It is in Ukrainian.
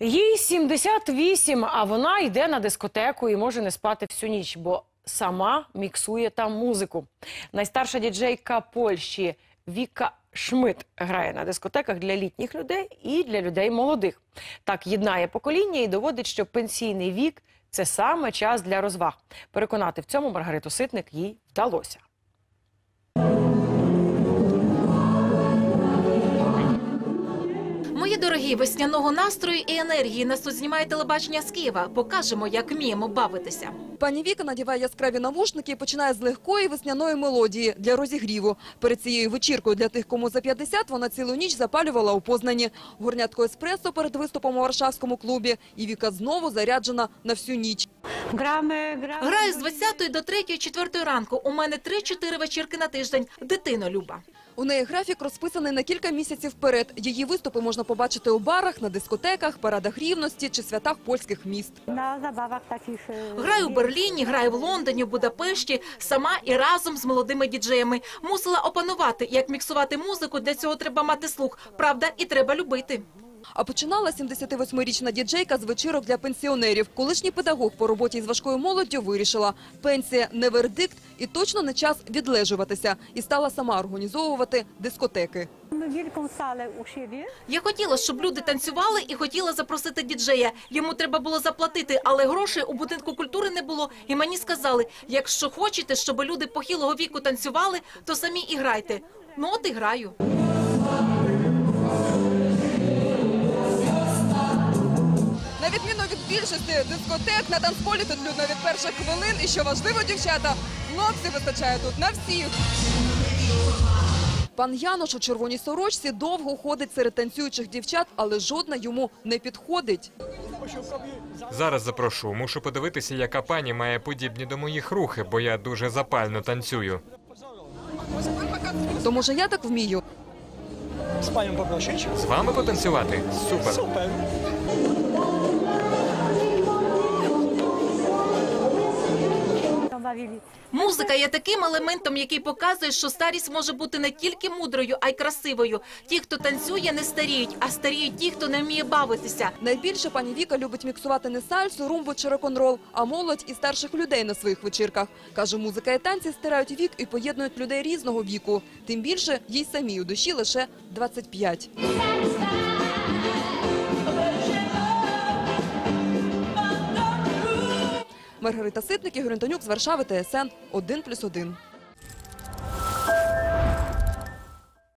Їй 78, а вона йде на дискотеку і може не спати всю ніч, бо сама міксує там музику. Найстарша діджейка Польщі Віка Шмидт грає на дискотеках для літніх людей і для людей молодих. Так єднає покоління і доводить, що пенсійний вік це саме час для розваг. Переконати в цьому Маргариту Ситник їй вдалося. Дорогі, весняного настрою і енергії нас тут знімає телебачення з Києва. Покажемо, як вміємо бавитися. Пані Віка надіває яскраві навушники і починає з легкої весняної мелодії для розігріву. Перед цією вечіркою для тих, кому за 50, вона цілу ніч запалювала у Познані. Горнятко еспресо перед виступом у Варшавському клубі. І Віка знову заряджена на всю ніч. Грами, грами. Граю з 20 до 3-4 ранку. У мене 3-4 вечірки на тиждень. Дитино люба. У неї графік розписаний на кілька місяців вперед. Її виступи можна побачити у барах, на дискотеках, парадах рівності чи святах польських міст. На забавах таких. е, Граю в Берліні, граю в Лондоні, в Будапешті, сама і разом з молодими діджеями. Мусила опанувати, як міксувати музику. Для цього треба мати слух. Правда, і треба любити. А починала 78-річна діджейка з вечірок для пенсіонерів. Колишній педагог по роботі із важкою молоддю вирішила – пенсія не вердикт і точно не час відлежуватися. І стала сама організовувати дискотеки. Я хотіла, щоб люди танцювали і хотіла запросити діджея. Йому треба було заплатити, але грошей у будинку культури не було. І мені сказали, якщо хочете, щоб люди похилого віку танцювали, то самі і грайте. Ну от і граю. Більшості дискотек на танцполі тут людно від перших хвилин. І що важливо, дівчата, хлопців вистачає тут на всіх. Пан Янош у червоній сорочці довго ходить серед танцюючих дівчат, але жодна йому не підходить. Зараз запрошу. Мушу подивитися, яка пані має подібні до моїх рухи, бо я дуже запально танцюю. То може я так вмію? З вами потанцювати? Супер. Super. Bawili. Музика є таким елементом, який показує, що старість може бути не тільки мудрою, а й красивою. Ті, хто танцює, не старіють, а старіють ті, хто не вміє бавитися. Найбільше пані Віка любить міксувати не сальсу, румбу чи рок-н-рол, а молодь і старших людей на своїх вечірках. Каже, музика і танці стирають вік і поєднують людей різного віку. Тим більше їй самій у душі лише 25. Маргарита Ситник, Ігор Антонюк з Варшави, ТСН 1+,1.